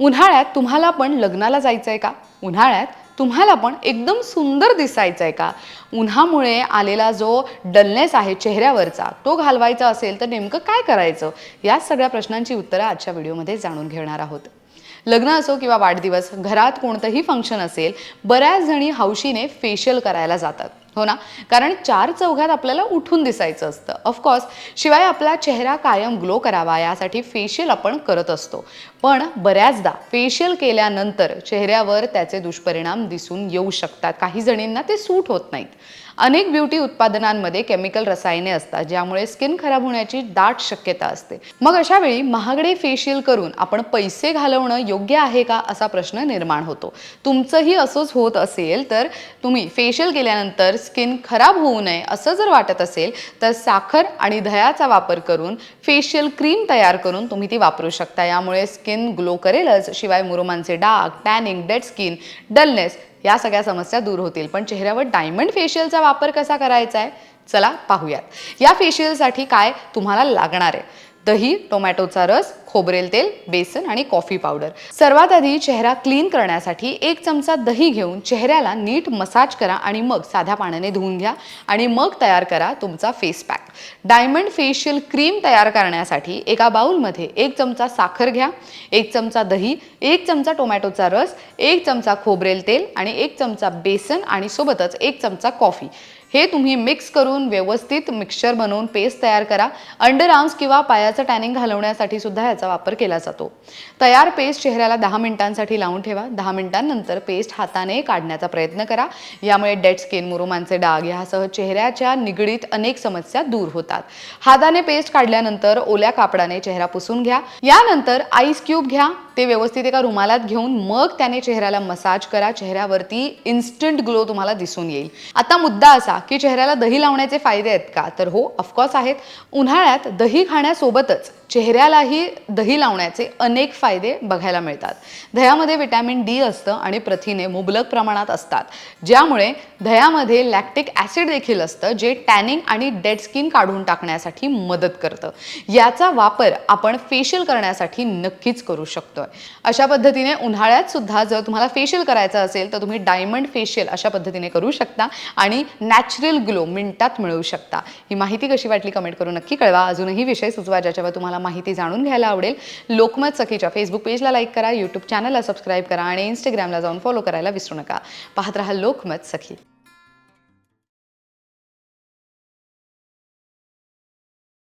उन्हाळ्यात तुम्हाला पण लग्नाला जायचं आहे का? उन्हाळ्यात तुम्हाला पण एकदम सुंदर दिसायचं आहे का? उन्हामुळे आलेला जो डलनेस आहे चेहऱ्यावरचा तो घालवायचा असेल तर नेमकं काय करायचं? या सगळ्या प्रश्नांची उत्तरं आजच्या व्हिडिओमध्ये जाणून घेणार आहोत. लग्न असो किंवा वाढदिवस घरात कोणतंही फंक्शन असेल बऱ्याच जणी हौशीने फेशियल करायला जातात. हो ना? कारण चार चौघात आपल्याला उठून दिसायचं असतं. ऑफकोर्स शिवाय आपला चेहरा कायम ग्लो करावा यासाठी फेशियल आपण करत असतो. पण बऱ्याचदा फेशियल केल्यानंतर चेहऱ्यावर त्याचे दुष्परिणाम दिसून येऊ शकतात. काही जणींना ते सूट होत नाहीत. अनेक ब्युटी उत्पादनांमध्ये केमिकल रसायने असतात ज्यामुळे स्किन खराब होण्याची दाट शक्यता असते. मग अशा वेळी महागडे फेशियल करून आपण पैसे घालवणं योग्य आहे का असा प्रश्न निर्माण होतो. तुमचंही असंच होत असेल तर तुम्ही फेशियल केल्यानंतर स्किन खराब होऊ नये असं जर वाटत असेल तर साखर आणि दह्याचा वापर करून फेशियल क्रीम तयार करून तुम्ही ती वापरू शकता. यामुळे स्किन ग्लो करेलच शिवाय मुरुमांचे डाग टॅनिंग डेड स्किन डलनेस या सगळ्या समस्या दूर होतील. पण चेहऱ्यावर डायमंड फेशियलचा वापर कसा करायचा आहे? चला पाहूयात. या फेशियलसाठी काय तुम्हाला लागणार आहे? दही टोमॅटोचा रस खोबरेल तेल बेसन आणि कॉफी पावडर सर्वात आधी चेहरा क्लीन करण्यासाठी एक चमचा दही घेऊन चेहऱ्याला नीट मसाज करा आणि मग साध्या पाण्याने धुवून घ्या आणि मग तयार करा तुमचा face pack diamond facial cream तयार करण्यासाठी एका बाउलमध्ये एक चमचा साखर घ्या एक चमचा दही एक चमचा टोमॅटोचा रस एक चमचा खोबरेल तेल आणि एक चमचा बेसन आणि सोबतच एक चमचा कॉफी हे तुम्ही मिक्स करून व्यवस्थित मिक्सचर बनवून पेस्ट तयार करा. अंडर आर्म्स किंवा पायाचं टॅनिंग घालवण्यासाठी सुद्धा याचा वापर केला जातो. तयार पेस्ट चेहऱ्याला दहा मिनिटांसाठी लावून ठेवा. दहा मिनिटांनंतर पेस्ट हाताने काढण्याचा प्रयत्न करा. यामुळे डेड स्किन मुरुमांचे डाग यासह चेहऱ्याच्या निगडीत अनेक समस्या दूर होतात. हाताने पेस्ट काढल्यानंतर ओल्या कापडाने चेहरा पुसून घ्या. यानंतर आईस क्यूब घ्या. ते व्यवस्थित एका रुमालात घेऊन मग त्याने चेहऱ्याला मसाज करा. चेहऱ्यावरती इन्स्टंट ग्लो तुम्हाला दिसून येईल. आता मुद्दा असा की चेहऱ्याला दही लावण्याचे फायदे आहेत का? तर हो ऑफकोर्स आहेत. उन्हाळ्यात दही खाण्यासोबतच चेहऱ्यालाही दही लावण्याचे अनेक फायदे बघायला मिळतात. दह्यामध्ये विटॅमिन डी असतं आणि प्रथिने मुबलक प्रमाणात असतात. ज्यामुळे दह्यामध्ये लॅक्टिक ॲसिड देखील असतं जे टॅनिंग आणि डेड स्किन काढून टाकण्यासाठी मदत करतं. याचा वापर आपण फेशियल करण्यासाठी नक्कीच करू शकतो अशा पद्धतीने उन्हाळ्यात सुद्धा जर तुम्हाला फेशियल करायचं असेल तर तुम्ही डायमंड फेशियल अशा पद्धतीने करू शकता आणि नॅचरल ग्लो मिनटात मिळवू शकता. ही माहिती कशी वाटली कमेंट करून नक्की कळवा. अजूनही विषय सुचवा ज्याच्यावर तुम्हाला माहिती जाणून घ्यायला आवडेल. लोकमत सखीच्या फेसबुक पेजला लाईक करा यूट्यूब चॅनलला सबस्क्राईब करा आणि इंस्टाग्रामला जाऊन फॉलो करायला विसरू नका. पाहत राहा लोकमत सखी.